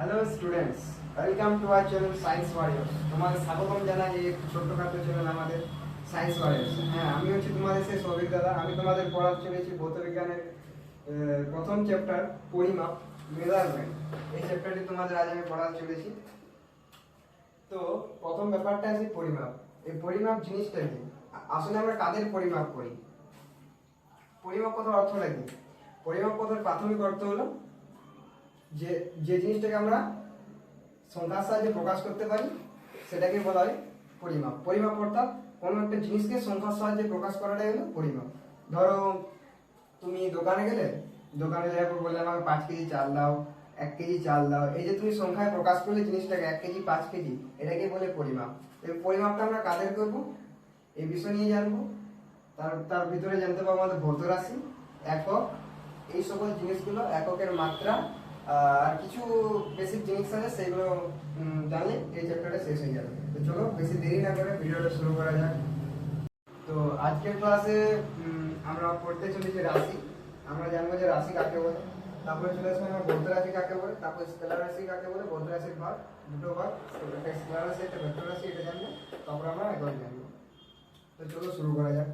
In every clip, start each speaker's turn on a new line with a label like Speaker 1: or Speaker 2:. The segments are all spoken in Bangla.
Speaker 1: Hello students welcome to our channel science warriors তোমাদের স্বাগতম জানাই এই ছোট্টখাটো চ্যানেল আমাদের সায়েন্স ওয়ারিয়ার্স হ্যাঁ আমি হচ্ছি তোমাদের সেই সৌভিক দাদা। আমি তোমাদের পড়াতে চলেছি ভৌতবিজ্ঞানের প্রথম চ্যাপ্টার পরিমাপ মেজারমেন্ট এই চ্যাপ্টারটি তোমাদের আজ আমি পড়াতে চলেছি। তো, প্রথম ব্যাপারটা আছে পরিমাপ। এই পরিমাপ জিনিসটা কি? আসলে আমরা কাদের পরিমাপ করি? পরিমাপ কথার অর্থটা কি? পরিমাপ কথার প্রাথমিক অর্থ হলো যে যে জিনিসটাকে আমরা সংখ্যার সাহায্যে প্রকাশ করতে পারি, সেটাকে বলা হয় পরিমাপ। পরিমাপ অর্থাৎ কোনো একটা জিনিসকে সংখ্যার সাহায্যে প্রকাশ করাটাই হলো পরিমাপ। ধরো, তুমি দোকানে গেলে, দোকানে যাওয়ার পর বললে আমাকে পাঁচ কেজি চাল দাও, এক কেজি চাল দাও। এই যে তুমি সংখ্যায় প্রকাশ করলে জিনিসটাকে, এক কেজি, পাঁচ কেজি, এটাকে বলে পরিমাপ। এই পরিমাপটা আমরা কাদের করব? এই বিষয় নিয়ে জানব। তার তার ভিতরে জানতে পারব আমাদের ভৌত রাশি, একক। এই সকল জিনিসগুলো এককের মাত্রা আর কিছু বেসিক জিনিস আছে, সেগুলো জানলে এই চ্যাপ্টারটা শেষ হয়ে যাবে। তো চলো, বেশি দেরি না করে ভিডিওটা শুরু করা যাক। তো আজকের ক্লাসে আমরা পড়তে চলেছি রাশি। আমরা জানব যে রাশি কাকে বলে। তারপরে চলে আসবে আমরা বৌদ্ধ রাশি কাকে বলে, তারপর স্কেলার রাশি কাকে বলে, বৌদ্ধ রাশির ভাগ, দুটো ভাগ একটা স্কেলার রাশি, একটা ভেক্টর রাশি, এটা জানব। তারপর আমরা একক জানব। তো চলো, শুরু করা যাক।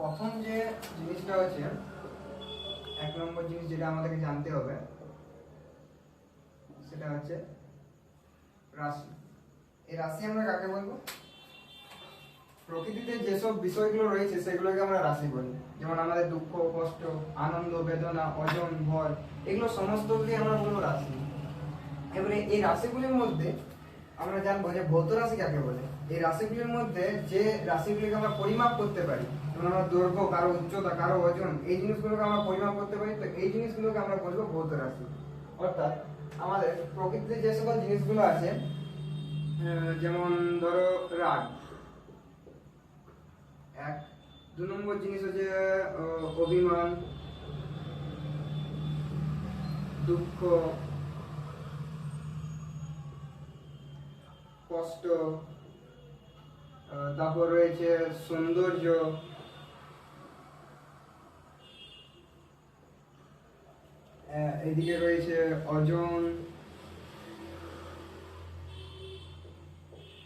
Speaker 1: প্রথম যে জিনিসটা হচ্ছে এক নম্বর জিনিস যেটা আমাদেরকে জানতে হবে, সেটা হচ্ছে রাশি। এই রাশি আমরা কাকে বলব? প্রকৃতিতে যেসব বিষয়গুলো রয়েছে, সেগুলোকে আমরা রাশি বলি। যেমন আমাদের দুঃখ, কষ্ট, আনন্দ, বেদনা, অজন ভর এগুলো সমস্তগুলি আমরা বলব রাশি। এবারে এই রাশিগুলির মধ্যে আমরা জানব যে ভৌত রাশি কাকে বলে? এই রাশিগুলির মধ্যে যে রাশিগুলিকে আমরা পরিমাপ করতে পারি আমরা দৈর্ঘ্য, কারও উচ্চতা, কারও ওজন, এই জিনিসগুলোকে আমরা পরিমাপ করতে পারি। তো এই জিনিসগুলোকে আমরা বলব ভৌত রাশি। অর্থাৎ আমাদের প্রকৃতিতে যে সকল জিনিসগুলো আছে যেমন ধরো রাগ। এক, দু নম্বর জিনিস হচ্ছে অভিমান, দুঃখ, কষ্ট তারপর রয়েছে সৌন্দর্য এদিকে রয়েছে ওজন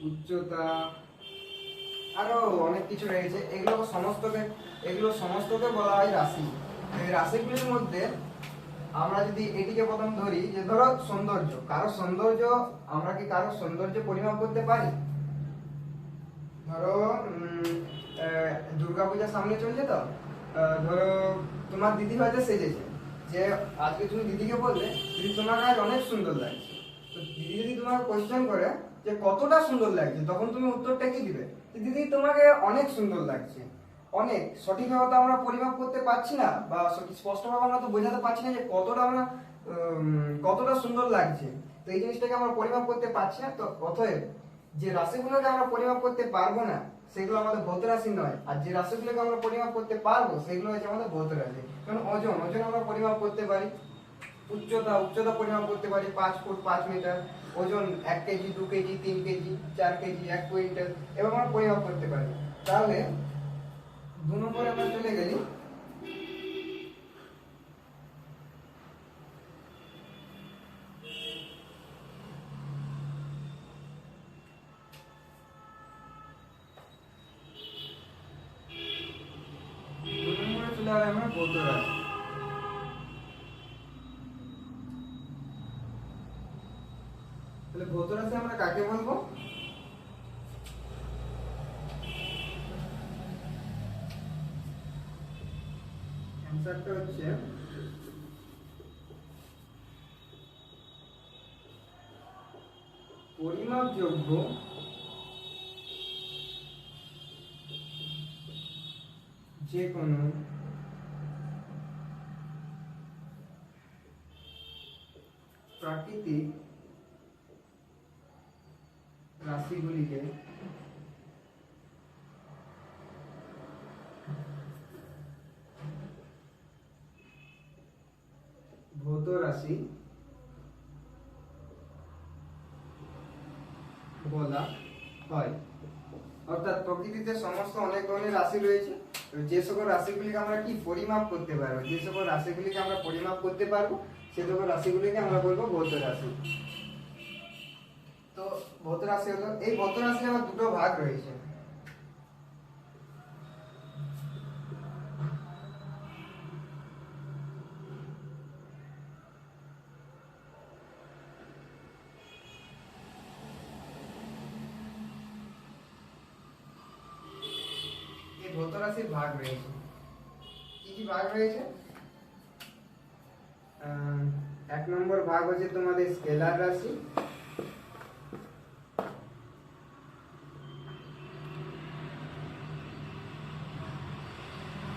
Speaker 1: উচ্চতা, আরও অনেক কিছু রয়েছে। এগুলো সমস্তকে এগুলো সমস্তকে বলা হয় রাশি। এই রাশিগুলির মধ্যে আমরা যদি এটিকে প্রথম ধরি যে ধরো সৌন্দর্য। কারও সৌন্দর্য, আমরা কি কারও সৌন্দর্য পরিমাপ করতে পারি? ধরো দুর্গা পূজা সামনে চলছে তো? ধরো, তোমার দিদি হয়তো সেজেছে। যে আজকে তুমি দিদিকে বললে, দিদি তোমার আজ অনেক সুন্দর লাগছে। তো দিদি যদি তোমাকে কোয়েশ্চেন করে যে কতটা সুন্দর লাগছে, তখন তুমি উত্তরটা কি দিবে? দিদি, তোমাকে অনেক সুন্দর লাগছে। অনেক। সঠিকভাবে তো আমরা পরিমাপ করতে পারছি না, বা স্পষ্টভাবে আমরা তো বোঝাতে পারছি না যে কতটা আমরা কতটা সুন্দর লাগছে। তো এই জিনিসটাকে আমরা পরিমাপ করতে পারছি না। তো অতএব যে রাশিগুলোকে আমরা পরিমাপ করতে পারব না সেগুলো আমাদের ভৌত রাশি নয়। আর যে রাশিগুলোকে আমরা পরিমাপ করতে পারব, সেগুলো হচ্ছে আমাদের ভৌত রাশি। যেমন ওজন ওজন আমরা পরিমাপ করতে পারি। উচ্চতা উচ্চতা পরিমাপ করতে পারি পাঁচ ফুট পাঁচ মিটার। ওজন এক কেজি, দু কেজি, তিন কেজি, চার কেজি, এক কুইন্টাল। এবং আমরা পরিমাপ করতে পারি। তাহলে দু নম্বরে আমরা চলে গেলি দু নম্বরে চলে যাবে আমরা ভৌত রাশি তাহলে ভৌত আমরা কাকে বলব? অ্যান্সারটা হচ্ছে পরিমাপযোগ্য যে কোনো প্রাকৃতিক রাশিগুলিকে ভৌত রাশি বলা হয়। অর্থাৎ প্রকৃতিতে সমস্ত অনেক ধরনের রাশি রয়েছে। যে সকল রাশিগুলিকে আমরা কি পরিমাপ করতে পারব? যে সকল রাশিগুলিকে আমরা পরিমাপ করতে পারব, সে সকল রাশিগুলিকে আমরা বলব ভৌত রাশি। তো ভৌত রাশি হলো, এই ভৌত রাশির আবার দুটো ভাগ রয়েছে। এই ভৌত ভাগ রয়েছে। কি কি ভাগ রয়েছে? এক নম্বর ভাগ হচ্ছে তোমাদের স্কেলার রাশি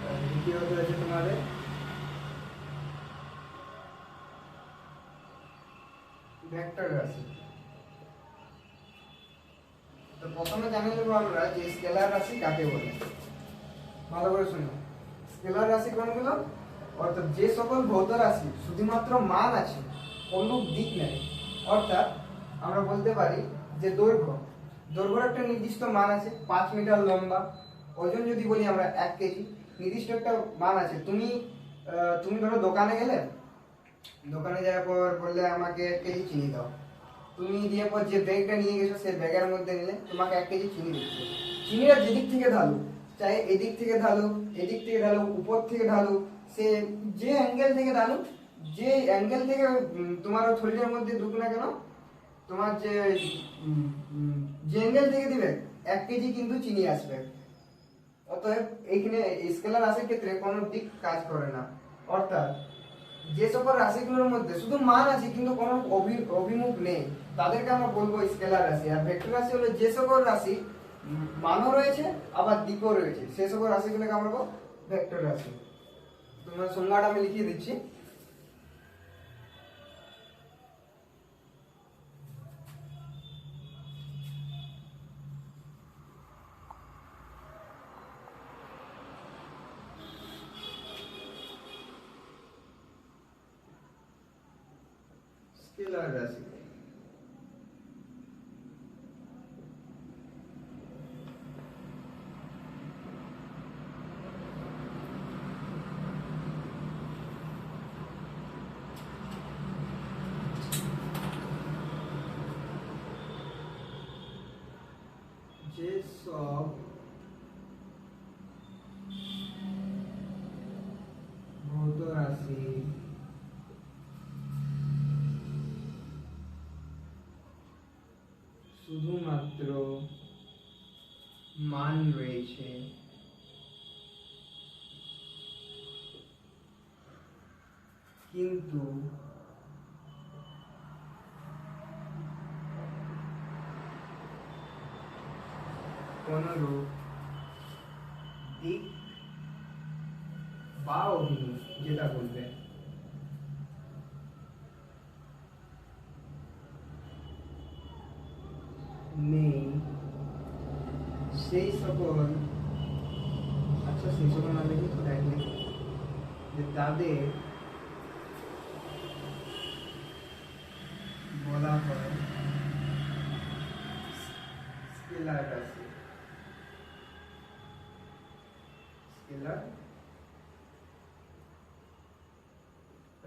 Speaker 1: আর দ্বিতীয়ত হচ্ছে তোমাদের ভেক্টর রাশি তো প্রথমে জানিয়ে নেব আমরা যে স্কেলার রাশি কাকে বলে? ভালো করে শুনো। স্কেলার রাশি কোনগুলো? অর্থাৎ যে সকল ভৌত রাশি, শুধুমাত্র মান আছে কোনো দিক নেই। অর্থাৎ আমরা বলতে পারি যে দৈর্ঘ্য। দৈর্ঘ্যের একটা নির্দিষ্ট মান আছে, পাঁচ মিটার লম্বা। ওজন যদি বলি আমরা এক কেজি, নির্দিষ্ট একটা মান আছে। তুমি তুমি ধরো দোকানে গেলে দোকানে যাওয়ার পর বললে আমাকে এক কেজি চিনি দাও। তুমি দিয়ে পর যে ব্যাগটা নিয়ে গেছো সেই ব্যাগের মধ্যে নিলে তোমাকে এক কেজি চিনি দিচ্ছে চিনিটা যেদিক থেকে ঢালু চাই এদিক থেকে ঢালু এদিক থেকে ঢালু উপর থেকে ঢালু সে যে অ্যাঙ্গেল থেকে ঢালু যে অ্যাঙ্গেল থেকে তোমার থলিটার মধ্যে ঢুক না কেন, তোমার যে যে অ্যাঙ্গেল থেকে দিবে, এক কেজি কিন্তু চিনি আসবে। অতএব এইখানে স্কেলার রাশির ক্ষেত্রে কোনো দিক কাজ করে না। অর্থাৎ যে সকল রাশিগুলোর মধ্যে শুধু মান আছে, কিন্তু কোনো অভি- অভিমুখ নেই। তাদেরকে আমরা বলব স্কেলার রাশি। আর ভেক্টর রাশি হলো যে সকল রাশি মানও রয়েছে, আবার দিকও রয়েছে। সে সকল রাশিগুলোকে আমরা বলব ভেক্টর রাশি। তোমার সংজ্ঞাটা আমি লিখিয়ে দিচ্ছি। স্কেলার রাশি যে সব ভৌত রাশি শুধুমাত্র মান রয়েছে কিন্তু কোনরূপ দিক বা অভিমুখ যেটা বলবে নেই সেই সকল আচ্ছা সেই সকল না লিখে তো দেখ লিখি যে তাদের বলা হয় স্কেলার রাশি স্কেলার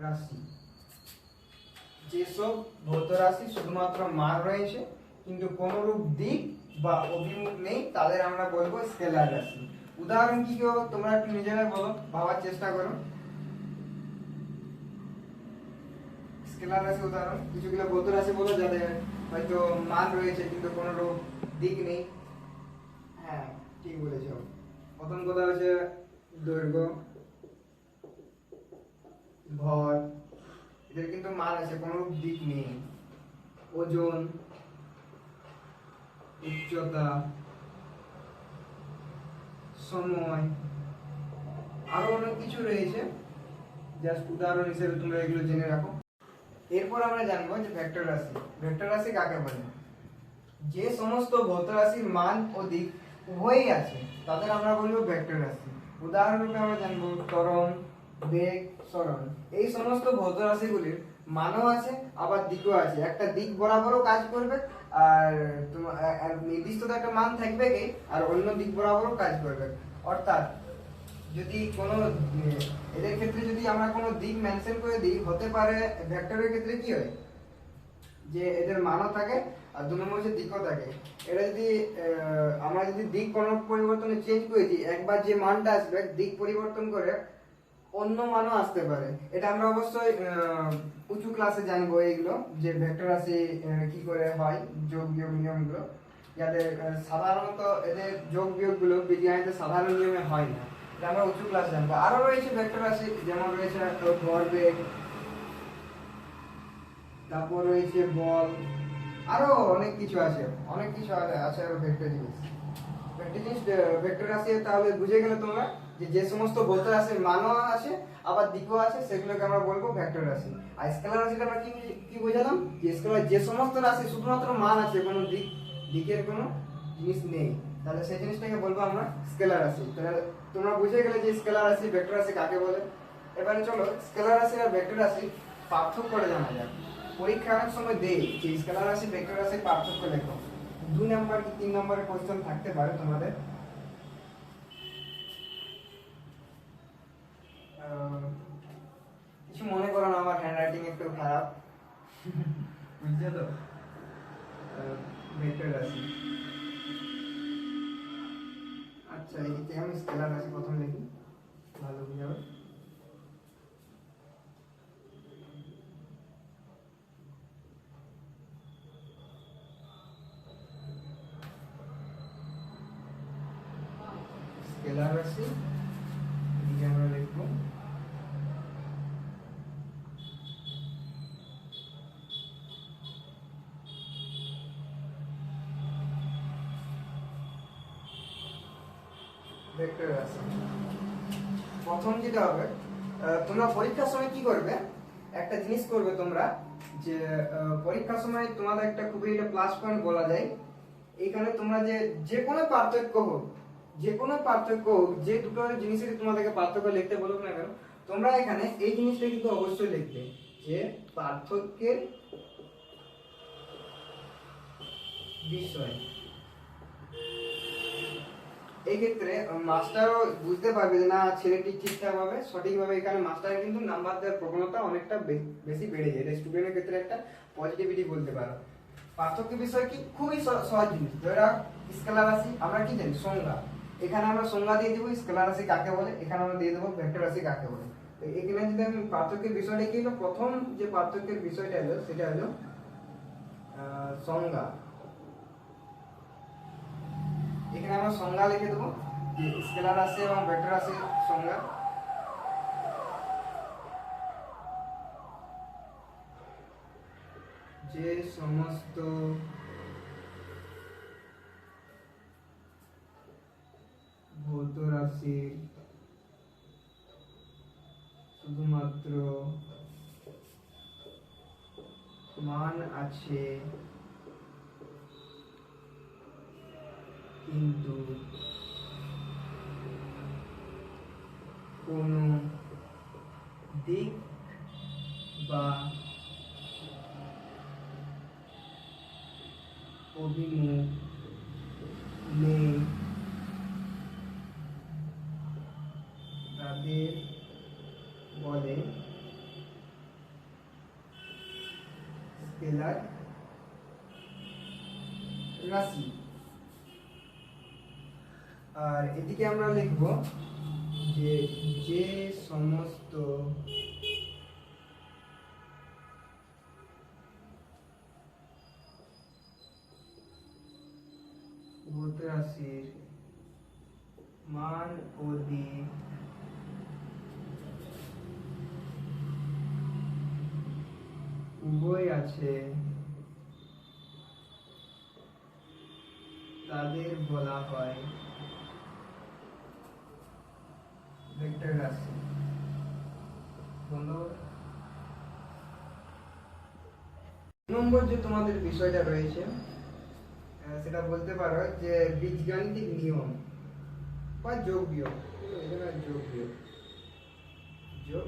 Speaker 1: রাশি। যেসব ভৌত রাশি শুধুমাত্র মান রয়েছে, কিন্তু কোনরূপ দিক বা অভিমুখ নেই, তাদের আমরা বলব স্কেলার রাশি। উদাহরণ কি কি হবে তোমরা একটু নিজেরা বলো, ভাবার চেষ্টা করো। স্কেলার রাশি উদাহরণ। কিছুগুলো ভৌত রাশি বলো যাদের হয়তো মান রয়েছে, কিন্তু কোনরূপ দিক নেই। হ্যাঁ ঠিক বলেছ। প্রথম কথা হচ্ছে দৈর্ঘ্য, ভর। এদের কিন্তু মান আছে, কোনো দিক নেই। ওজন, উচ্চতা, সময়, আরও অনেক কিছু রয়েছে। জাস্ট উদাহরণ হিসেবে তোমরা এগুলো জেনে রাখো। এরপর আমরা জানব যে ভেক্টর রাশি। ভেক্টর রাশি কাকে বলে? যে সমস্ত ভৌত রাশির মান ও দিক উভয়ই আছে, তাদের আমরা বলব ভেক্টর রাশি। উদাহরণরূপে আমরা জানব ত্বরণ, বেগ সরণ এই সমস্ত ভৌত রাশিগুলির মানও আছে, আবার দিকও আছে। একটা দিক বরাবরও কাজ করবে, আর তোমার নির্দিষ্ট তো একটা মান থাকবে কি আর অন্য দিক বরাবরও কাজ করবে। অর্থাৎ যদি কোনো এদের ক্ষেত্রে যদি আমরা কোনো দিক মেনশন করে দিই, হতে পারে ভেক্টরের ক্ষেত্রে কি হয়? যে এদের মানও থাকে আর দু নম্বর হচ্ছে দিকও থাকে। এটা যদি আমরা যদি দিক কোনো পরিবর্তনে চেঞ্জ করে দিই একবার যে মানটা আসবে, দিক পরিবর্তন করে অন্য মানও আসতে পারে। এটা আমরা অবশ্যই উঁচু ক্লাসে জানব এইগুলো, যে ভেক্টর রাশি কি করে হয়, যোগ, বিয়োগ, নিয়মগুলো। যাদের সাধারণত এদের যোগ, বিয়োগগুলো বিজ্ঞানীতে সাধারণ নিয়মে হয় না। এটা আমরা উঁচু ক্লাসে জানব। আরও রয়েছে ভেক্টর রাশি, যেমন রয়েছে ভরবেগ তারপর রয়েছে বল আরও অনেক কিছু আছে, অনেক কিছু আছে আছে আরও ভেক্টর জিনিস। ভেক্টর জিনিস ভেক্টর রাশি তাহলে বুঝে গেলে তোমরা যে যে সমস্ত ভৌত রাশির মানও আছে, আবার দিকও আছে, সেগুলোকে আমরা বলব ভেক্টর রাশি আর স্কেলার রাশিটা আমরা কি কি বোঝালাম? যে স্কেলার যে সমস্ত রাশি শুধুমাত্র মান আছে, কোনো দিক, দিকের কোনো জিনিস নেই। তাহলে সেই জিনিসটাকে বলব আমরা স্কেলার রাশি তাহলে তোমরা বুঝে গেলে যে স্কেলার রাশি ভেক্টর রাশি কাকে বলে? এবারে চলো স্কেলার রাশি আর ভেক্টর রাশি পার্থক্য করে জানা যাক। পরীক্ষা অনেক সময় দেই যে স্কেলার রাশি ভেক্টর রাশি পার্থক্য লেখো। দু নাম্বার কি তিন নম্বরের কোশ্চেন থাকতে পারে তোমাদের? কিছু মনে করো না আমার হ্যান্ডরাইটিং একটু খারাপ। বুঝছ তো? ভেক্টর রাশি আচ্ছা এদিকে আমি স্কেলার রাশি প্রথম লিখি ভালো বুঝাবে স্কেলার রাশি এদিকে আমরা লিখব ভেক্টর প্রথম যেটা হবে তোমরা পরীক্ষার সময় কি করবে? একটা জিনিস করবে তোমরা, যে পরীক্ষার সময় তোমাদের একটা খুবই একটা প্লাস পয়েন্ট বলা যায়। এখানে তোমরা যে যে কোনো পার্থক্য হোক যে কোনো পার্থক্য যে দুটো জিনিসের তোমাদেরকে পার্থক্য লিখতে বলুক না কেন, তোমরা এখানে এই জিনিসটা কিন্তু অবশ্যই লিখবে যে পার্থক্যের বিষয়। এই ক্ষেত্রে মাস্টারও বুঝতে পারবে যে না, ছেলেটি ঠিকঠাক ভাবে সঠিকভাবে এখানে মাস্টারের কিন্তু নাম্বার দেওয়ার প্রবণতা অনেকটা বেশি বেড়ে যায়। স্টুডেন্টের ক্ষেত্রে একটা পজিটিভিটি বলতে পারো। পার্থক্য বিষয় কি? খুবই সহ- সহজ জিনিস। ধরা স্কেলার রাশি, আমরা কি জানি? সংজ্ঞা। এখানে আমরা সংজ্ঞা দিয়ে দেবো, স্কেলার রাশি কাকে বলে? এখানে আমরা দিয়ে দেবো ভেক্টর রাশি কাকে বলে? তো এখানে যদি আমি পার্থক্যের বিষয়টা কি হলো? প্রথম যে পার্থক্যের বিষয়টা হলো, সেটা হলো সংজ্ঞা। এখানে আমরা সংজ্ঞা লিখে দেবো স্কেলার রাশি এবং ভেক্টর রাশির সংজ্ঞা। যে সমস্ত ভৌত রাশির শুধুমাত্র মান আছে কিন্তু কোনো দিক বা অভিমুখ নেই। তাদের বলে স্কেলার রাশি। আর এদিকে আমরা লিখব যে যে সমস্ত রাশির মান ও দিক উভয় আছে। তাদের বলা হয় ভেক্টর রাশি। নম্বর যে তোমাদের বিষয়টা রয়েছে সেটা বলতে পারো যে বীজগাণিতিক নিয়ম বা যোগ বিয়োগ। যোগ বিয়োগ। যোগ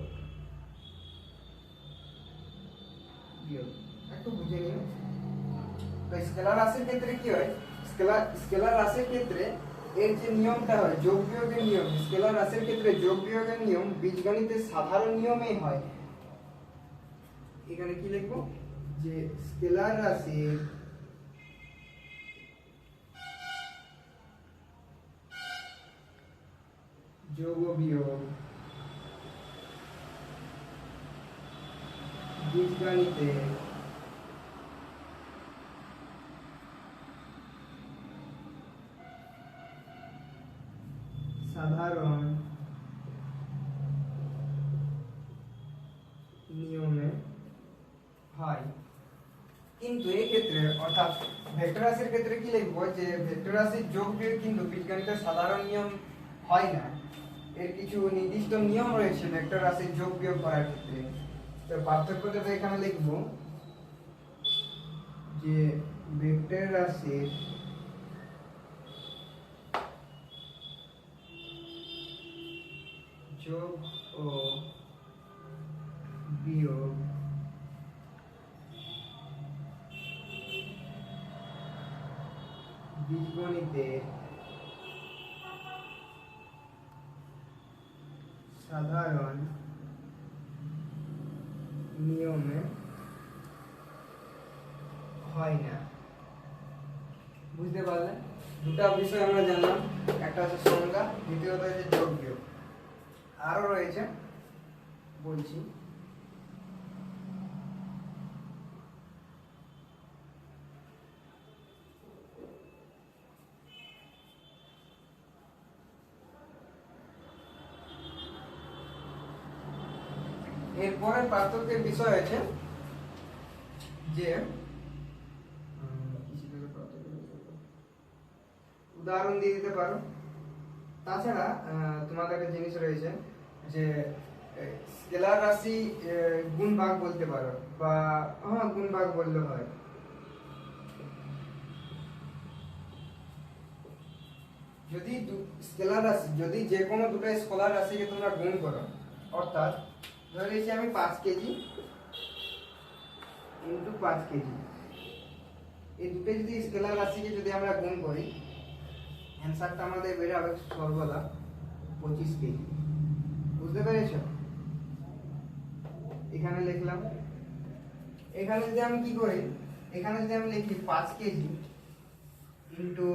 Speaker 1: বিয়োগ। একটু বুঝে নিও। তো স্কেলার রাশির ক্ষেত্রে কি হয়? স্কেলার রাশির ক্ষেত্রে এর যে নিয়মটা হয়, যোগ বিয়োগের নিয়ম, স্কেলার রাশির ক্ষেত্রে যোগ বিয়োগের নিয়ম বীজগণিতের সাধারণ নিয়মেই হয়। এখানে কি লিখব? যে স্কেলার রাশির যোগ বিয়োগ বীজগণিতে সাধারণ নিয়মে হয় কিন্তু এই ক্ষেত্রে অর্থাৎ ভেক্টর রাশির ক্ষেত্রে কি লিখব যে ভেক্টর রাশির যোগ বিয়োগ কিন্তু বীজগণিতের সাধারণ নিয়ম হয় না। এর কিছু নির্দিষ্ট নিয়ম রয়েছে ভেক্টর রাশির যোগ বিয়োগ করার ক্ষেত্রে। তো পার্থক্যটা তো এখানে লিখব যে ভেক্টর রাশির যোগ ও বিয়োগ বীজগণিতের সাধারণ নিয়মে হয় না বুঝতে পারলেন? দুটা বিষয় আমরা জানলাম। একটা হচ্ছে সংজ্ঞা দ্বিতীয়ত হচ্ছে যোগ বিয়োগ আরও রয়েছে, বলছি। এরপরের পার্থক্যের বিষয় আছে যে? উদাহরণ দিয়ে দিতে পারো তাছাড়া তোমাদের একটা জিনিস রয়েছে যে স্কেলার রাশি গুণ ভাগ বলতে পারো, বা হ্যাঁ গুণ ভাগ বললে হয় যদি স্কেলার রাশি, যদি যে কোনো দুটো স্কেলার রাশিকে তোমরা গুণ করো, অর্থাৎ ধরে আমি পাঁচ কেজি ইন্টু পাঁচ কেজি। এই দুটো যদি স্কেলার রাশিকে যদি আমরা গুণ করি অ্যান্সারটা আমাদের বেড়ে হবে সর্বদা পঁচিশ কেজি। বুঝতে পেরেছ? এখানে লিখলাম। এখানে যদি আমি কি করি, এখানে যদি আমি লিখি পাঁচ কেজি ইন্টু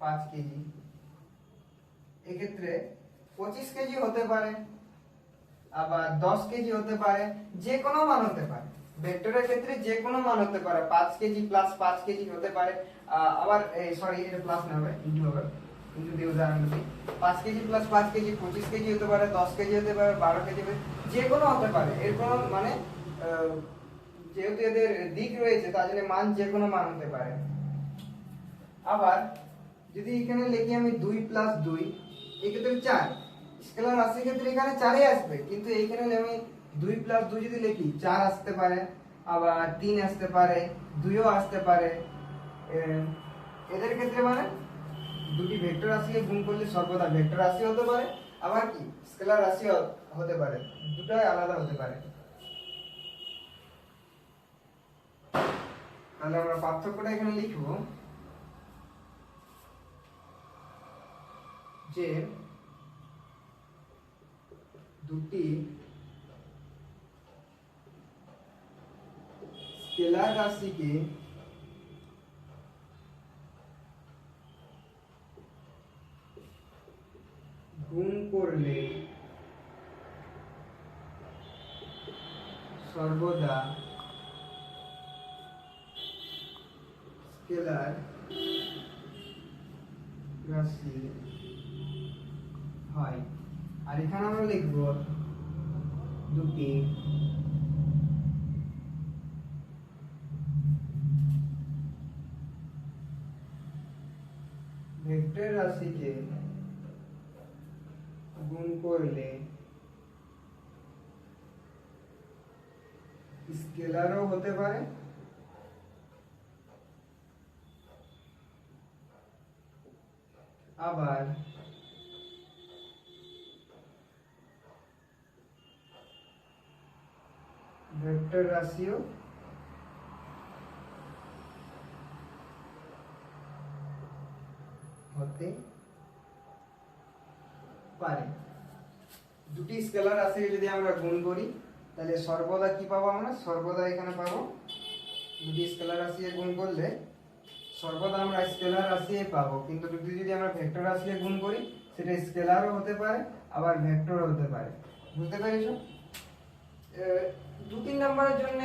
Speaker 1: পাঁচ কেজি, এক্ষেত্রে পঁচিশ কেজি হতে পারে। আবার দশ কেজি হতে পারে, যে কোনো মান হতে পারে। ভেক্টরের ক্ষেত্রে যে কোনো মান হতে পারে, পাঁচ কেজি প্লাস পাঁচ কেজি হতে পারে। আবার সরি এটা প্লাস না হবে ইন্টু হবে। ইন্টু দিয়ে উদাহরণ দিই। পাঁচ কেজি প্লাস পাঁচ কেজি, পঁচিশ কেজি হতে পারে, দশ কেজি হতে পারে, বারো কেজি যে কোনো হতে পারে। এর কোনো মানে যেহেতু এদের দিক রয়েছে, তার জন্য মান যে কোনো মান হতে পারে। আবার, যদি এখানে লিখি আমি দুই প্লাস দুই এক্ষেত্রে চার। স্কেলার রাশির ক্ষেত্রে এখানে চারই আসবে, কিন্তু এইখানে আমি দুই প্লাস দুই যদি লিখি, চার আসতে পারে, আবার তিন আসতে পারে, দুইও আসতে পারে। এদের ক্ষেত্রে মানে দুটি ভেক্টর রাশিকে গুণ করলে সর্বদা ভেক্টর রাশি হতে পারে, আবার কি? স্কেলার রাশি হতে পারে, দুটাই আলাদা হতে পারে। তাহলে আমরা পার্থক্যটা এখানে লিখব যে দুটি স্কেলার রাশিকে গুণ করলে সর্বদা স্কেলার রাশি হয়। আর এখানে আমরা লিখব দুটি ভেক্টর রাশিকে গুণ করলে স্কেলারও হতে পারে। আবার ভেক্টর রাশিও হতে পারে দুটি স্কেলার রাশি যদি আমরা গুণ করি, তাহলে সর্বদা কি পাবো আমরা? সর্বদা এখানে পাবো। দুটি স্কেলার রাশি গুণ করলে সর্বদা আমরা স্কেলার রাশি পাবো। কিন্তু দুটি যদি আমরা ভেক্টর রাশি গুণ করি, সেটা স্কেলারও হতে পারে, আবার ভেক্টরও হতে পারে। বুঝতে পেরেছ? দু তিন নম্বরের জন্য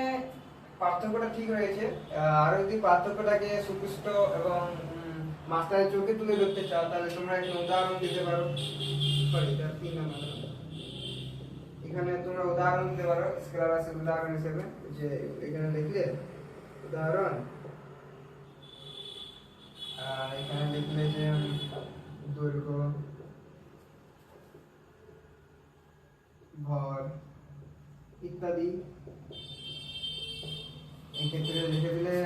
Speaker 1: পার্থক্যটা ঠিক রয়েছে। আর যদি পার্থক্যটাকে সুপুষ্ট এবং মাস্টারের চোখে তুলে ধরতে চাও, তাহলে তোমরা একটা উদাহরণ দিতে পারো। তিন নম্বর। এখানে তোমরা উদাহরণ দিতে পারো স্কেলার উদাহরণ হিসেবে, যে এখানে লিখলে, উদাহরণ এখানে লিখলে যে দৈর্ঘ্য, ভর ইত্যাদি। এক্ষেত্রে লিখে দিলে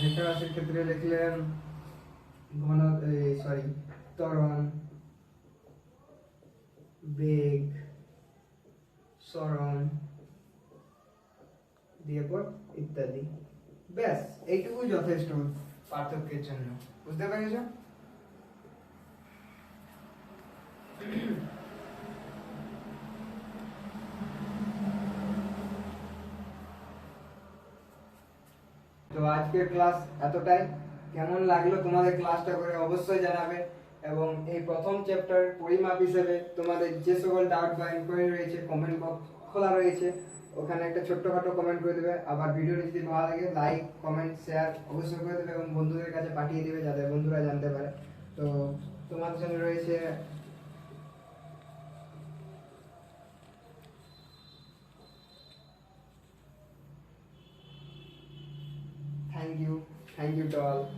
Speaker 1: ভেক্টর ক্ষেত্রে লিখলেন ঘন সরি ত্বরণ বেগ সরণ দিয়ে পর ইত্যাদি। ব্যাস, এইটুকুই যথেষ্ট পার্থক্যের জন্য। বুঝতে পেরেছ তো আজকের ক্লাস এতটাই। কেমন লাগল তোমাদের ক্লাসটা করে অবশ্যই জানাবে। এবং এই প্রথম চ্যাপ্টার পরিমাপ হিসেবে তোমাদের যে সকল ডাউট বা ইনকোয়ারি রয়েছে কমেন্ট বক্স খোলা রয়েছে, ওখানে একটা ছোট্টখাটো কমেন্ট করে দেবে। আবার ভিডিওটি যদি ভালো লাগে লাইক কমেন্ট শেয়ার অবশ্যই করে দেবে এবং বন্ধুদের কাছে পাঠিয়ে দেবে যাতে বন্ধুরা জানতে পারে। তো তোমাদের জন্য রয়েছে thank you. Thank you to all